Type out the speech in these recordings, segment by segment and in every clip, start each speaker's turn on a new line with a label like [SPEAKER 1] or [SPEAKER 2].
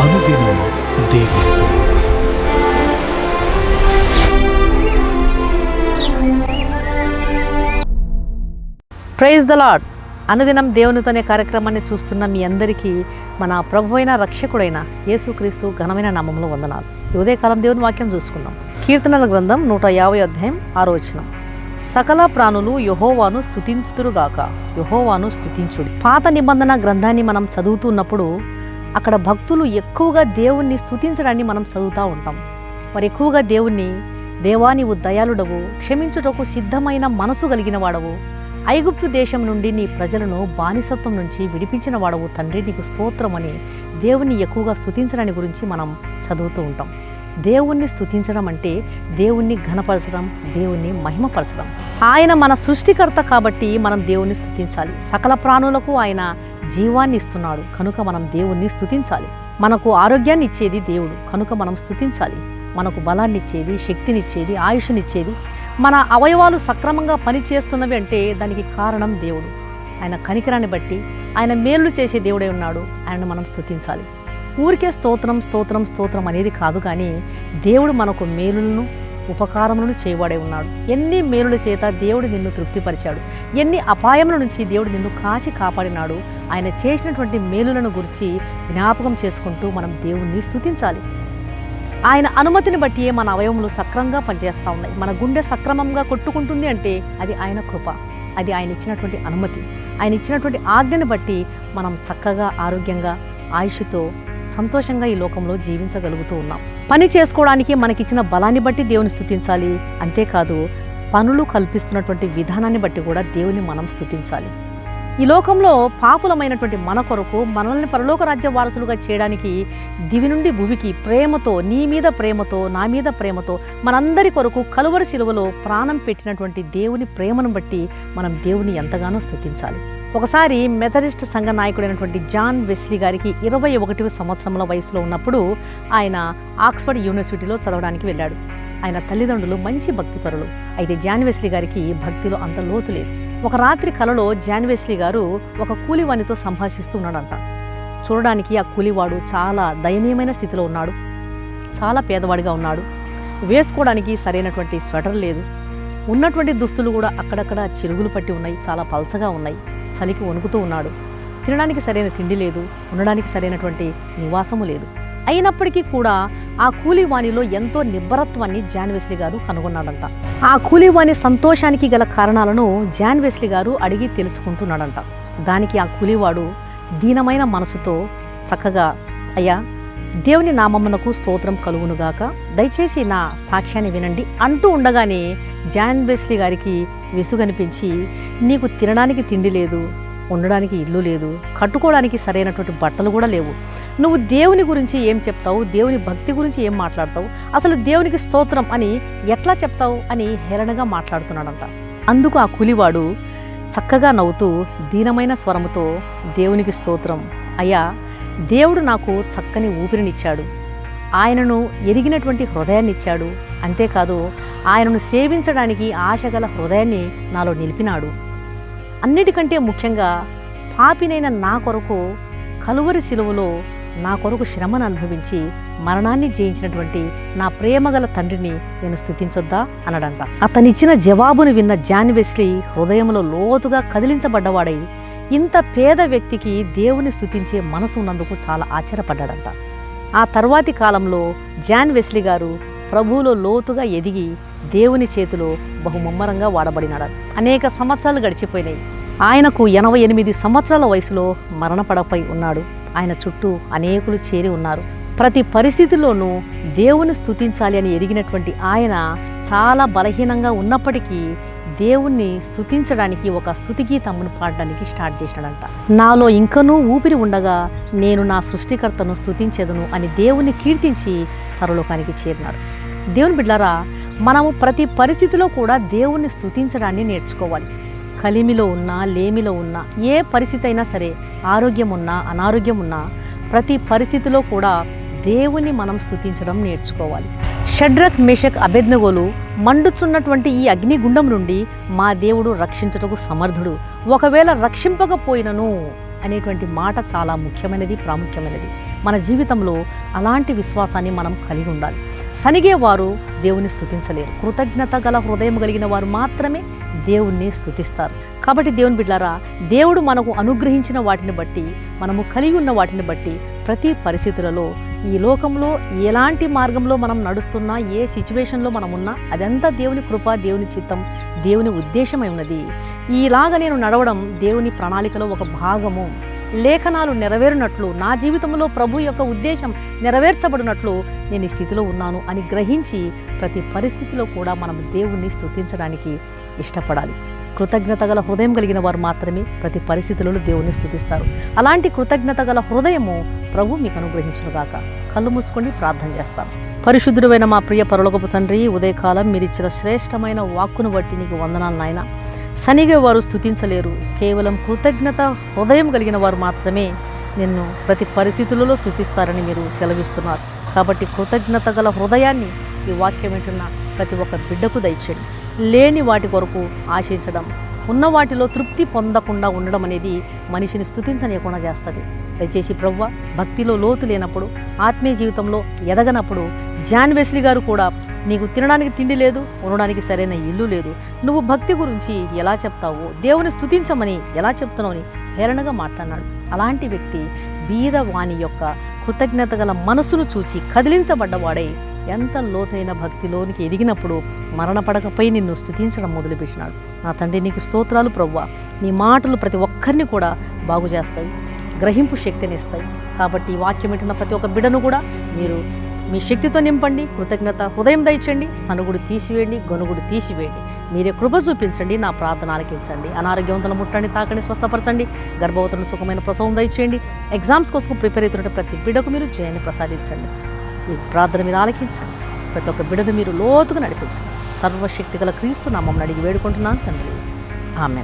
[SPEAKER 1] అనుదినం దేవుడు
[SPEAKER 2] praise the lord అనుదినం దేవునితోనే కార్యక్రమాన్ని చూస్తున్న మీ అందరికీ మన ప్రభు అయిన రక్షకుడైన యేసుక్రీస్తు ఘనమైన నామంలో వందనాలు. ఉదయకాలం దేవుని వాక్యం చూసుకుందాం. కీర్తనల గ్రంథం నూట యాభై అధ్యాయం ఆరో వచనం. సకల ప్రాణులు యహోవాను స్తుతించుదురుగాక. యహోవాను స్థుతించుడు పాత నిబంధన గ్రంథాన్ని మనం చదువుతున్నప్పుడు అక్కడ భక్తులు ఎక్కువగా దేవుణ్ణి స్థుతించడాన్ని మనం చదువుతూ ఉంటాం. మరి ఎక్కువగా దేవుణ్ణి దేవా నీవు దయాళుడవు క్షమించుటకు సిద్ధమైన మనసు కలిగిన వాడవు ఐగుప్తు దేశం నుండి నీ ప్రజలను బానిసత్వం నుంచి విడిపించిన వాడవు తండ్రి. నీకు స్తోత్రమని దేవుణ్ణి ఎక్కువగా స్థుతించడాని గురించి మనం చదువుతూ ఉంటాం. దేవుణ్ణి స్థుతించడం అంటే దేవుణ్ణి ఘనపరచడం దేవుణ్ణి మహిమపరచడం. ఆయన మన సృష్టికర్త కాబట్టి మనం దేవుణ్ణి స్థుతించాలి సకల ప్రాణులకు ఆయన జీవాన్ని ఇస్తున్నాడు కనుక మనం దేవుణ్ణి స్థుతించాలి మనకు ఆరోగ్యాన్ని ఇచ్చేది దేవుడు. కనుక మనం స్థుతించాలి మనకు బలాన్ని ఇచ్చేది శక్తినిచ్చేది ఆయుష్నిచ్చేది. మన అవయవాలు సక్రమంగా పనిచేస్తున్నవి అంటే దానికి కారణం దేవుడు. ఆయన కనికరాన్ని బట్టి ఆయన మేలు చేసే దేవుడే ఉన్నాడు. ఆయనను మనం స్థుతించాలి ఊరికే స్తోత్రం స్తోత్రం స్తోత్రం అనేది కాదు కానీ దేవుడు మనకు మేలులను ఉపకారములను చేయవాడే ఉన్నాడు. ఎన్ని మేలుల చేత దేవుడు నిన్ను తృప్తిపరిచాడు. ఎన్ని అపాయముల నుంచి దేవుడు నిన్ను కాచి కాపాడినాడు. ఆయన చేసినటువంటి మేలులను గురించి జ్ఞాపకం చేసుకుంటూ మనం దేవుణ్ణి స్థుతించాలి ఆయన అనుమతిని బట్టియే మన అవయవములు సక్రమంగా పనిచేస్తూ ఉన్నాయి. మన గుండె సక్రమంగా కొట్టుకుంటుంది అంటే అది ఆయన కృప. అది ఆయన ఇచ్చినటువంటి అనుమతి. ఆయన ఇచ్చినటువంటి ఆజ్ఞని బట్టి మనం చక్కగా ఆరోగ్యంగా ఆయుష్తో సంతోషంగా ఈ లోకంలో జీవించగలుగుతూ ఉన్నాం. పని చేసుకోవడానికి మనకిచ్చిన బలాన్ని బట్టి దేవుని స్థుతించాలి. అంతేకాదు పనులు కల్పిస్తున్నటువంటి విధానాన్ని బట్టి కూడా దేవుని మనం స్థుతించాలి. ఈ లోకంలో పాపులమైనటువంటి మన కొరకు మనల్ని పరలోక రాజ్య వారసులుగా చేయడానికి దివి నుండి భూమికి ప్రేమతో నీ మీద ప్రేమతో నా మీద ప్రేమతో మనందరి కొరకు కలువరి శిలువలో ప్రాణం పెట్టినటువంటి దేవుని ప్రేమను బట్టి మనం దేవుని ఎంతగానో స్థుతించాలి. ఒకసారి మెథడిస్ట్ సంఘ నాయకుడైనటువంటి జాన్ వెస్లీ గారికి ఇరవై ఒకటి సంవత్సరముల వయసులో ఉన్నప్పుడు ఆయన ఆక్స్ఫర్డ్ యూనివర్సిటీలో చదవడానికి వెళ్ళాడు. ఆయన తల్లిదండ్రులు మంచి భక్తిపరులు. అయితే జాన్ వెస్లీ గారికి భక్తిలో అంత లోతు లేదు. ఒక రాత్రి కలలో జాన్ వెస్లీ గారు ఒక కూలివానితో సంభాషిస్తూ ఉన్నాడంట. చూడడానికి ఆ కూలివాడు చాలా దయనీయమైన స్థితిలో ఉన్నాడు. చాలా పేదవాడిగా ఉన్నాడు. వేసుకోవడానికి సరైనటువంటి స్వెటర్ లేదు. ఉన్నటువంటి దుస్తులు కూడా అక్కడక్కడ చిరుగులు పట్టి ఉన్నాయి. చాలా పల్చగా ఉన్నాయి. చలికి వణుకుతూ ఉన్నాడు. తినడానికి సరైన తిండి లేదు ఉండడానికి సరైనటువంటి నివాసము లేదు. అయినప్పటికీ కూడా ఆ కూలివాణిలో ఎంతో నిబ్బరత్వాన్ని జాన్ వెస్లీ గారు కనుగొన్నాడంట. ఆ కూలివాణి సంతోషానికి గల కారణాలను జాన్ వెస్లీ గారు అడిగి తెలుసుకుంటున్నాడంట. దానికి ఆ కూలివాడు దీనమైన మనసుతో చక్కగా అయ్యా దేవుని నామమునకు స్తోత్రం కలుగునుగాక దయచేసి నా సాక్ష్యాన్ని వినండి అంటూ ఉండగానే జాన్ వెస్లీ గారికి విసుగనిపించి నీకు తినడానికి తిండి లేదు ఉండడానికి ఇల్లు లేదు కట్టుకోవడానికి సరైనటువంటి బట్టలు కూడా లేవు. నువ్వు దేవుని గురించి ఏం చెప్తావు? దేవుని భక్తి గురించి ఏం మాట్లాడతావు? అసలు దేవునికి స్తోత్రం అని ఎట్లా చెప్తావు? అని హేళనగా మాట్లాడుతున్నాడంట. అందుకు ఆ కూలివాడు చక్కగా నవ్వుతూ దీనమైన స్వరముతో దేవునికి స్తోత్రం. అయ్యా దేవుడు నాకు చక్కని ఊపిరినిచ్చాడు. ఆయనను ఎరిగినటువంటి హృదయాన్ని ఇచ్చాడు అంతేకాదు ఆయనను సేవించడానికి ఆశగల హృదయాన్ని నాలో నిలిపినాడు. అన్నిటికంటే ముఖ్యంగా పాపినైన నా కొరకు కలువరి శిలువలో నా కొరకు శ్రమను అనుభవించి మరణాన్ని జయించినటువంటి నా ప్రేమగల తండ్రిని నేను స్థుతించొద్దా? అనడంట అతనిచ్చిన జవాబును విన్న జాన్ వెస్లీ హృదయంలో లోతుగా కదిలించబడ్డవాడై ఇంత పేద వ్యక్తికి దేవుని స్థుతించే మనసు ఉన్నందుకు చాలా ఆశ్చర్యపడ్డాడంట. ఆ తర్వాతి కాలంలో జాన్ వెస్లీ గారు ప్రభువులో లోతుగా ఎదిగి దేవుని చేతిలో బహుమమ్మరంగా వాడబడినాడు. అనేక సంవత్సరాలు గడిచిపోయినాయి. ఆయనకు ఎనభై ఎనిమిది సంవత్సరాల వయసులో మరణపడపై ఉన్నాడు. ఆయన చుట్టూ అనేకులు చేరి ఉన్నారు. ప్రతి పరిస్థితిలోనూ దేవుని స్థుతించాలి అని ఎరిగినటువంటి ఆయన చాలా బలహీనంగా ఉన్నప్పటికీ దేవుణ్ణి స్థుతించడానికి ఒక స్థుతి గీతమును పాడడానికి స్టార్ట్ చేసినాడంట. నాలో ఇంకనూ ఊపిరి ఉండగా నేను నా సృష్టికర్తను స్తుతించేదను అని దేవుణ్ణి కీర్తించి పరలోకానికి చేరినాడు. దేవుని బిడ్డారా మనము ప్రతి పరిస్థితిలో కూడా దేవుణ్ణి స్థుతించడాన్ని నేర్చుకోవాలి. కలిమిలో ఉన్నా లేమిలో ఉన్నా ఏ పరిస్థితి అయినా సరే ఆరోగ్యం ఉన్నా అనారోగ్యం ఉన్నా ప్రతి పరిస్థితిలో కూడా దేవుని మనం స్థుతించడం నేర్చుకోవాలి. షడ్రక్ మేషక్ అభెజ్ఞగోలు మండుచున్నటువంటి ఈ అగ్నిగుండం నుండి మా దేవుడు రక్షించుటకు సమర్థుడు. ఒకవేళ రక్షింపకపోయినను అనేటువంటి మాట చాలా ముఖ్యమైనది ప్రాముఖ్యమైనది. మన జీవితంలో అలాంటి విశ్వాసాన్ని మనం కలిగి ఉండాలి. సనిగే వారు దేవుని స్థుతించలేరు కృతజ్ఞత గల హృదయం కలిగిన వారు మాత్రమే దేవుణ్ణి స్థుతిస్తారు కాబట్టి దేవుని బిడ్డారా దేవుడు మనకు అనుగ్రహించిన వాటిని బట్టి మనము కలిగి ఉన్న వాటిని బట్టి ప్రతి పరిస్థితులలో ఈ లోకంలో ఎలాంటి మార్గంలో మనం నడుస్తున్నా ఏ సిచ్యువేషన్లో మనం ఉన్నా అదంతా దేవుని కృప దేవుని చిత్తం దేవుని ఉద్దేశమై ఉన్నది. ఈలాగా నేను నడవడం దేవుని ప్రణాళికలో ఒక భాగము. లేఖనాలు నెరవేరినట్లు నా జీవితంలో ప్రభు యొక్క ఉద్దేశం నెరవేర్చబడినట్లు నేను ఈ స్థితిలో ఉన్నాను అని గ్రహించి ప్రతి పరిస్థితిలో కూడా మనం దేవుణ్ణి స్థుతించడానికి ఇష్టపడాలి. కృతజ్ఞత గల హృదయం కలిగిన వారు మాత్రమే ప్రతి పరిస్థితులలో దేవుణ్ణి స్థుతిస్తారు అలాంటి కృతజ్ఞత గల హృదయము ప్రభు మీకు అనుగ్రహించునుగాక. కళ్ళు మూసుకొని ప్రార్థన చేస్తాను పరిశుద్ధుడైన మా ప్రియ పరలోకపు తండ్రి ఉదయకాలం మీరు ఇచ్చిన శ్రేష్టమైన వాక్కును బట్టి నీకు వందనాలు నాయన. సనిగా వారు స్థుతించలేరు కేవలం కృతజ్ఞత హృదయం కలిగిన వారు మాత్రమే నిన్ను ప్రతి పరిస్థితులలో స్తుతిస్తారని మీరు సెలవిస్తున్నారు. కాబట్టి కృతజ్ఞత గల హృదయాన్ని ఈ వాక్యం వింటున్న ప్రతి ఒక్క బిడ్డకు దయచేయండి. లేని వాటి కొరకు ఆశించడం ఉన్న వాటిలో తృప్తి పొందకుండా ఉండడం అనేది మనిషిని స్థుతించనీయకుండా చేస్తుంది. దయచేసి ప్రవ్వ భక్తిలో లోతు లేనప్పుడు ఆత్మీయ జీవితంలో ఎదగనప్పుడు జాన్ వెస్లీ గారు కూడా నీకు తినడానికి తిండి లేదు ఉండడానికి సరైన ఇల్లు లేదు. నువ్వు భక్తి గురించి ఎలా చెప్తావో దేవుని స్థుతించమని ఎలా చెప్తున్నావు హేళనగా మాట్లాడినాడు. అలాంటి వ్యక్తి బీద వాణి యొక్క కృతజ్ఞత గల మనసును చూచి కదిలించబడ్డవాడై ఎంత లోతైన భక్తిలోనికి ఎదిగినప్పుడు మరణపడకపై నిన్ను స్థుతించడం మొదలుపెట్టినాడు. నా తండ్రి నీకు స్తోత్రాలు ప్రవ్వా. నీ మాటలు ప్రతి ఒక్కరిని కూడా బాగు చేస్తాయి గ్రహింపు శక్తిని ఇస్తాయి. కాబట్టి వాక్యం వింటున్న ప్రతి ఒక్క బిడను కూడా మీరు మీ శక్తితో నింపండి కృతజ్ఞత హృదయం దయచండి సనుగుడు తీసివేయండి గొనుగుడు తీసివేయండి. మీరే కృప చూపించండి నా ప్రార్థన ఆలకించండి. అనారోగ్యవంతులు ముట్టండి తాకండి స్వస్థపరచండి. గర్భవతులను సుఖమైన ప్రసవం దయచేయండి. ఎగ్జామ్స్ కోసం ప్రిపేర్ అవుతున్న ప్రతి బిడ్డకు మీరు జయాన్ని ప్రసాదించండి. మీ ప్రార్థన మీరు ఆలకించండి. ప్రతి ఒక్క బిడ్డను మీరు లోతుగా నడిపించండి. సర్వశక్తి గల క్రీస్తు నామం అడిగి వేడుకుంటున్నాను తండ్రి. ఆమె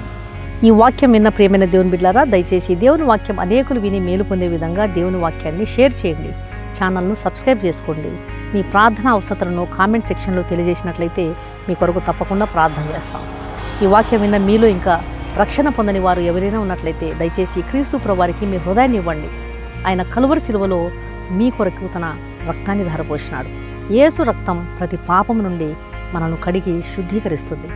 [SPEAKER 2] ఈ వాక్యం విన్న ప్రియమైన దేవుని బిడ్డారా దయచేసి దేవుని వాక్యం అనేకులు విని మేలు పొందే విధంగా దేవుని వాక్యాన్ని షేర్ చేయండి. ఛానల్ను సబ్స్క్రైబ్ చేసుకోండి. మీ ప్రార్థన అవసరతలను కామెంట్ సెక్షన్లో తెలియజేసినట్లయితే మీ కొరకు తప్పకుండా ప్రార్థన చేస్తాం. ఈ వాక్యం విన్న మీలో ఇంకా రక్షణ పొందని వారు ఎవరైనా ఉన్నట్లయితే దయచేసి క్రీస్తు ప్రభువారికి మీ హృదయాన్ని ఇవ్వండి. ఆయన కలువరి శిలువలో మీ కొరకు తన రక్తాన్ని ధారపోసినాడు. యేసు రక్తం ప్రతి పాపం నుండి మనల్ని కడిగి శుద్ధీకరిస్తుంది.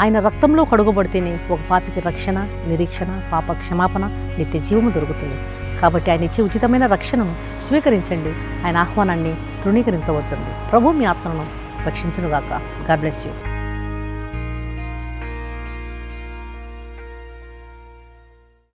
[SPEAKER 2] ఆయన రక్తంలో కడుగబడితేనే ఒక పాపికి రక్షణ నిరీక్షణ పాప క్షమాపణ నిత్య జీవము దొరుకుతుంది. కాబట్టి ఆయన ఇచ్చే ఉచితమైన రక్షణను స్వీకరించండి. ఆయన ఆహ్వానాన్ని తృణీకరించవద్దండి. ప్రభు మీ ఆత్మను రక్షించునుగాక. God bless you.